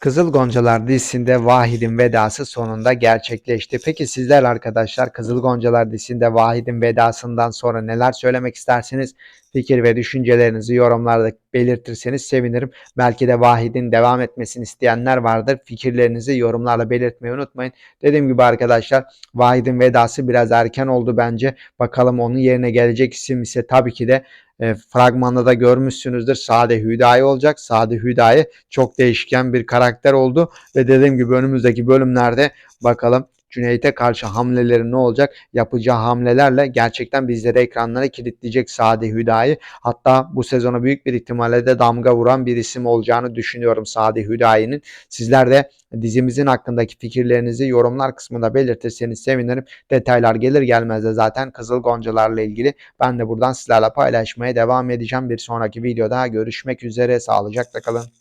Kızıl Goncalar dizisinde Vahid'in vedası sonunda gerçekleşti. Peki sizler arkadaşlar Kızıl Goncalar dizisinde Vahid'in vedasından sonra neler söylemek istersiniz? Fikir ve düşüncelerinizi yorumlarda belirtirseniz sevinirim. Belki de Vahid'in devam etmesini isteyenler vardır. Fikirlerinizi yorumlarla belirtmeyi unutmayın. Dediğim gibi arkadaşlar Vahid'in vedası biraz erken oldu bence. Bakalım onun yerine gelecek isim ise tabii ki de e, fragmanda da görmüşsünüzdür. Sade Hüdayi olacak. Sade Hüdayi çok değişken bir karakter oldu ve dediğim gibi önümüzdeki bölümlerde bakalım Cüneyt'e karşı hamleleri ne olacak? Yapacağı hamlelerle gerçekten bizleri ekranlara kilitleyecek Sade Hüdayi. Hatta bu sezona büyük bir ihtimalle de damga vuran bir isim olacağını düşünüyorum Sade Hüdayi'nin. Sizler de dizimizin hakkındaki fikirlerinizi yorumlar kısmında belirtirseniz sevinirim. Detaylar gelir gelmez de zaten Kızıl Goncalarla ilgili ben de buradan sizlerle paylaşmaya devam edeceğim. Bir sonraki videoda görüşmek üzere. Sağlıcakla kalın.